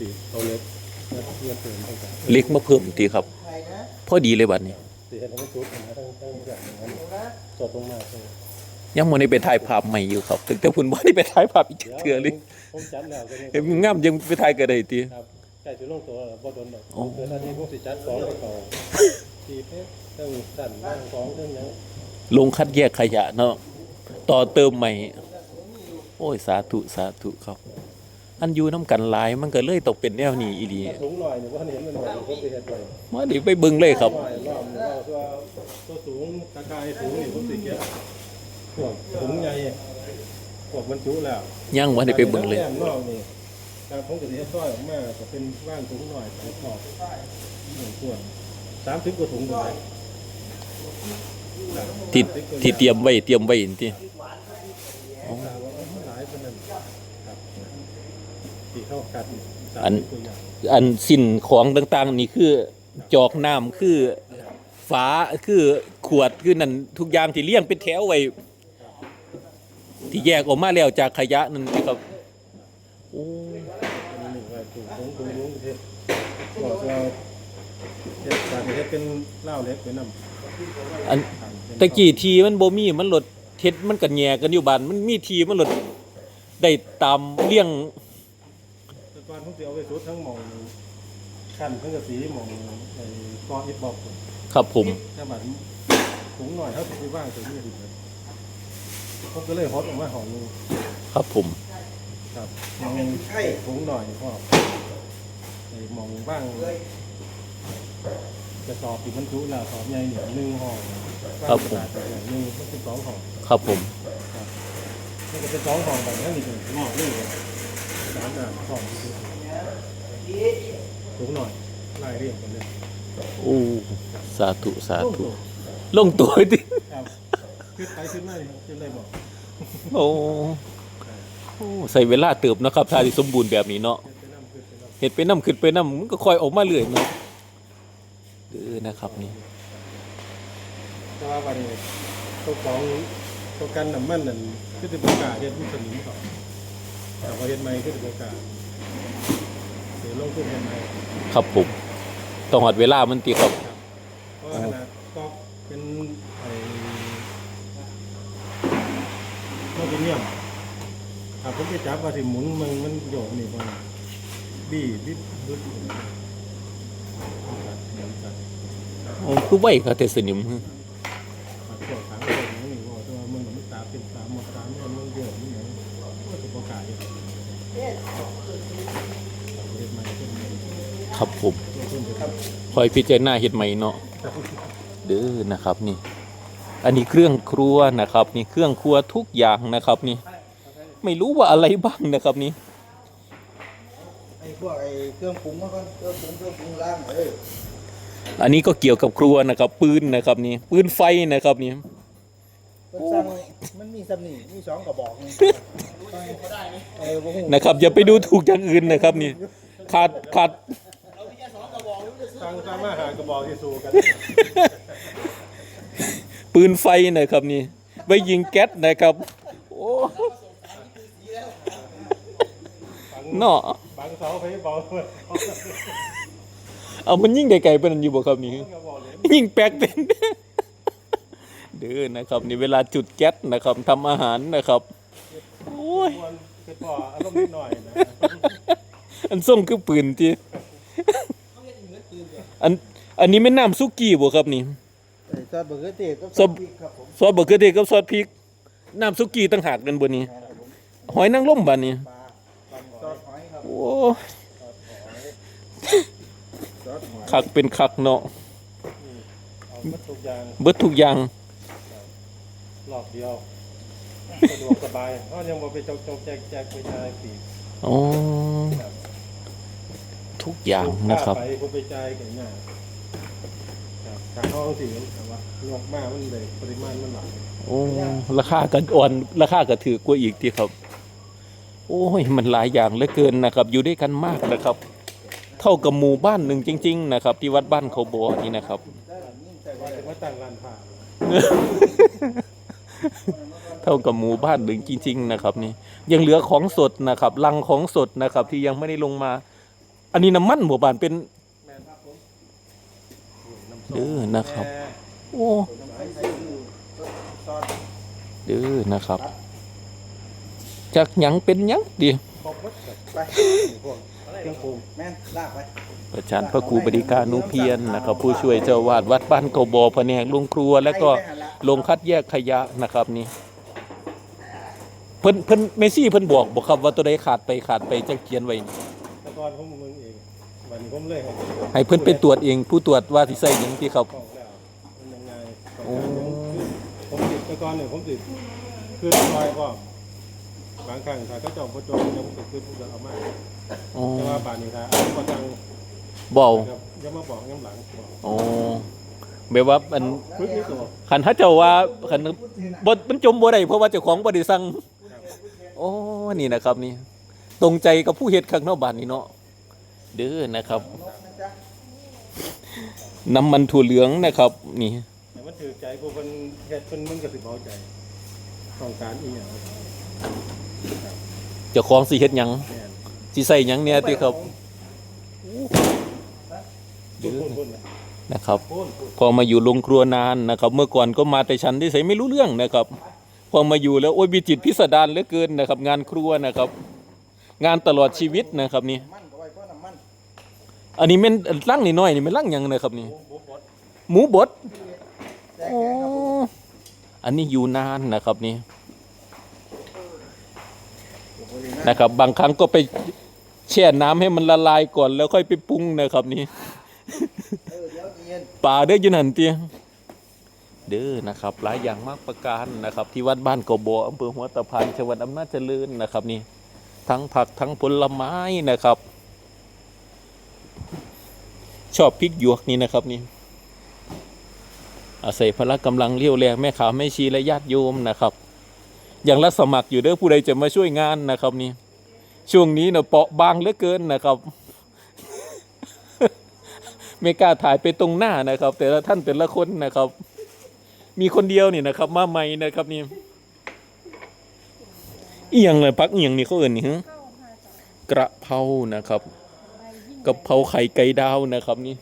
สีเอาเล็กเงินเงินเติมตั้งแต่เล็กมาเพิ่มตีครับ พอดีเลยบัดนี้สีเห็นไม่ชุดนะตั้งตั้งอย่างนั้นจอดตรงมาเลยยังบ่ได้ไปถ่ายภาพใหม่อยู่ครับถึงแต่พุ่นบ่ได้ไปถ่ายภาพอีกเทื่อเลยผมจัดแล้วก็เอ้ยงามยังไปถ่ายก็ได้ติ ครับใกล้จะลงตัวบ่โดนดอกโอ้ เดือนหน้านี้ผมสิจัดของไปต่อสีเพชรเรื่องสั่นเรื่องของเรื่องหยังลงคัดแยกขยะเนาะต่อเติมใหม่ โอ้ยสาธุสาธุครับ อันอยู่น้ำกันหลาย มันก็เลยตกเป็นแนวนี้อีหลีถ้าถุงหน่อยเนี่ยว่าเห็นมันหน่อยผมสิเฮ็ดไว้มาดิไปเบิ่งเลยครับหน่อยรอบเราตัวตัวสูงตะกายสูงนี่ผมสิเก็บพวกถุงใหญ่พวกบรรจุแล้วยังบ่ได้ไปเบิ่งเลยแนอกนี่การผมจะเฮ็ดซอยออกมาก็เป็นว่างถุงหน่อยสองขอบหนึ่งขวดสามสิบกว่าถุงเลยที่ที่เตรียมไว้เตรียมไว้นี่ ที่เข้ากันสามอันสิบตัวอย่างอันสิ่นของต่างๆ นี่คือจอกน้ำคือฝาคือขวดคือนั่นทุกอย่างที่เลี้ยงเป็นแถวไว้ที่แยกออกมาแล้วจากขยะนั่นสิครับโอ้อันนี้หนึ่งว่าถุงถุงถุงถุงเฮ็ดบอกว่าเฮ็ดการเฮ็ดเป็นเหล้าเล็กเป็นน้ำอันตะกี้ทีมันบ่มีมันหลดเท็ดมันกันแย่กันอยู่บ้านมันมีทีมันหลดได้ตามเลี้ยงแต่ก่อน ผมสิเอาไปสุดทั้งหมองขั้นเพิ่งกระสีหมองไอ้กออิฐบอกผมครับผม ถ้าบัดถุงหน่อยเขาสิไปว่างตัวนี้ถึงเลยผมก็เลยฮอตออกมาหอมนึงครับผม ครับมองถุงหน่อยพ่อไอ้มองบ้างจะสอบอีกมันจุแล้วสอบใหญ่เหนียวหนึ่งห่อบ้างกระดาษอย่างหนึ่งมันเป็นสองห่อครับผม มันก็เป็นสองห่อแบบนี้นี่ถึงหม้อนี่เลยสามอ่านสอง ถุงหน่อยไล่เรียงกันเลยโอ้สาธุสาโอ้ธุโหลงตัวดิครับขึ้นไปขึ้นมาขึ้นเลยบอกโอ้โอ้ใส่เวลาเติบเนาะครับถ้าที่สมบูรณ์แบบนี้เนาะขึ้นไปน้ำขึ้นไปน้ำเห็ดไปน้ำขึ้นไปน้ำมันก็ค่อยออกมาเรื่อยเนาะเออนะครับนี่แต่ว่าวันนี้ตัวของตัวกันน้ำมันนั่นคือจะประกล้าศเฮ็ดมันสนิมเขาแต่พอเฮ็ดใหม่คือจะป ระกล้าศเดี๋ยวลงทุนเฮ็ดใหม่ครับผมต้องหอดเวลามันตีครับเพราะว่าขนาดก๊อกเป็นไอ้โมบิเนียมถ้าผมไปจับว่าสิหมุนมันมันโยกนี่มันบี้บิดบึ้ดมันกัดเหมือนกันโอ้คือไว้ค่ะแต่สนิม ขาดพวกขาพวกนี้นี่ว่าแต่ว่ามันมันตาเป็นตาหมดตาเนี่ยมันโยกนี่หยังก็จะประกล้าศเฮ็ดเฮ็ดใหม่ขึ้นมา ครับผมลงทุนไปครับคอยพิจารณาเห็ดใหม่เนาะเด้อนะครับนี่ อันนี้เครื่องครัวนะครับ นี่เครื่องครัวทุกอย่างนะครับนี่ ไม่รู้ว่าอะไรบ้างนะครับนี่ไอ้พวกไอ้เครื่องปรุงมาก่อนเครื่องปรุงเครื่องปรุงล่างเอออันนี้ก็เกี่ยวกับครัวนะครับ ปืนนะครับนี่ปืนไฟนะครับนี่มันสั่งมันมีสำนีมีสองกระบอกนี่เออบ่ฮู้นะครับอย่าไปดูถูกอย่างอื่นนะครับนี่ขาดขาด ทางทางมาหากระบอกที่สู้กันปืนไฟนะครับนี่ไว้ยิงแก๊สนะครับ โอ้เนาะบางเสาไฟเบาเลยเอามันยิงไกลๆเป็นอันอยู่บ่ครับนี่กระบอกเลยยิงแป๊กเป็นเด้อนะครับนี่เวลาจุดแก๊สนะครับทำอาหารนะครับโอ้ยควรคือพออารมณ์นิดหน่อยนะอันส่งคือปืนที่ อันอันนี้ไม่นน้ำซุกี้บ่ครับนี่ไอ้ซอสเบอร์เกอร์เต้กับซอสพริกครับผมซอสบะเขือเทศกับซอสพริกน้ำซุกี้ต่างหากกันบ่นี่ครับผมหอยนางรมบัดนี้ปลาปลาซอสหอยครับโอ้ซอสหอยคักเป็นคักเนาะเอาหมดทุกอย่างเบิดทุกอย่างรอบเดียวสะดวกสบายเพราะยังบ่ไปจกจกแจกแจกไปจ่ายปีอ๋อ ทุกอย่างนะครับไปผมไปจ่ายกันง่ายครับทางห้องสิแต่ว่าลงมามันเลยปริมาณมันหลายโอ้ราคาก็อ่อนราคาก็ถือกว่าอีกทีครับ โอ้ยมันหลายอย่างเหลือเกินนะครับ อยู่ด้วยกันมากนะครับ เท่ากับหมู่บ้านหนึ่งจริง ๆ นะครับ ที่วัดบ้านเขาบอนี่นะครับได้หลังยิ่งแต่ว่าว่าจะมาตั้งร้านผ้าเท่ากับหมู่บ้านหนึ่งจริง ๆ นะครับ นี่ยังเหลือของสดนะครับลังของสดนะครับ ที่ยังไม่ได้ลงมา อันนี้น้ำมันหมู่บ้านเป็นแม่นครับผมน้ำส้มเด้อนะครับ แม่โอ้น้ำไผ่ใส่อยู่ซอสเด้อนะครับ จากหยังเป็นหยังดีครบหมดเลยไปพวกเครื่องปรุงแม่นลากไปอาจารย์พระครูบดิการนุเพียรนะครับ ผู้ช่วยเจ้าวาดวัดบ้านเกาบอแผนกโรงครัว แล้วก็ลงคัดแยกขยะนะครับนี่เพิ่นเพิ่นเมซี่เพิ่นบอกบอกครับว่าตัวใดขาดไปขาดไปจะเขียนไว้แต่ ก่อนผมมึงเองวันนี้ผมเลยให้ให้เพิ่นไปตรวจเองผู้ตรวจว่าสิใส่หยังที่ครับ กล้องแล้วมันยังไงโอ้ผมติดแต่ก่อนเนี่ยผมติดคือซอยก็บางครั้งถ้าเขาเจ้าประจงยังติดคือผมจะเอามาอ๋อแต่ว่าป่านนี้ถ้าเอาประจังเบาครับยังมาบอกยังหลังบอกอ๋อแบบว่าอันพึ่งนี่ตัวคันถ้าเจ้าว่าคันบ่มันจมบ่ได้เพราะว่าเจ้าของบ่ได้สั่งโอ้นี่นะครับนี่ ตรงใจกับผู้เฮ็ดข้างนอกบ้านนี่เนาะเด้อนะครับนกนะจ๊ะน้ำมันถั่วเหลืองนะครับ นี่แต่มันถือใจผู้คนเฮ็ดเพิ่นมึงก็สิเบาใจต้องการอีหยังเจ้าของสิเฮ็ดหยังแม่นสิใส่หยังเนี่ยติครับพูดพูดนะนะครับ พูดพูดพอมาอยู่โรงครัวนานนะครับ เมื่อก่อนก็มาแต่ฉันที่ใส่ไม่รู้เรื่องนะครับ พอมาอยู่แล้วโอ้ยมีจิตพิสดารเหลือเกินนะครับ งานครัวนะครับ งานตลอดชีวิตนะครับนี่มันก็ไว้เพราะน้ำมันอันนี้ม่นลั่งนิดหน่อยนี่ม่นลั่งหยังนะครับนี่บูบดหมูบดแจกโอ้แกงครับผมอันนี้อยู่นานนะครับนี่นะครับ บางครั้งก็ไปแช่น้ำให้มันละลายก่อนแล้วค่อยไปปรุงนะครับนี่ เออเดี๋ยวเย็นป่าเด้ออยืนหันเตียงเด้อนะครับหลายอย่างมากประการนะครับ ที่วัดบ้านกบออำเภอหัวตะพานจังหวัดอำนาจเจริญนะครับนี่ ทั้งผักทั้งผลไม้นะครับ ชอบพริกหยวกนี่นะครับนี่อาศัยพละกำลังเลี้ยวแรงแม่ขาวแม่ชีและญาติโยมนะครับ อย่างรับสมัครอยู่เด้อผู้ใดจะมาช่วยงานนะครับนี่ช่วงนี้เนาะเปราะบางเหลือเกินนะครับ ไม่กล้าถ่ายไปตรงหน้านะครับ แต่ละท่านแต่ละคนนะครับ มีคนเดียวนี่นะครับ มาใหม่นะครับนี่ อียงเลยพักเอียงนี่เขาเอ่นนี่ฮะกระเพรานะครับกระเพราไข่ไก่ดาวนะครับนี่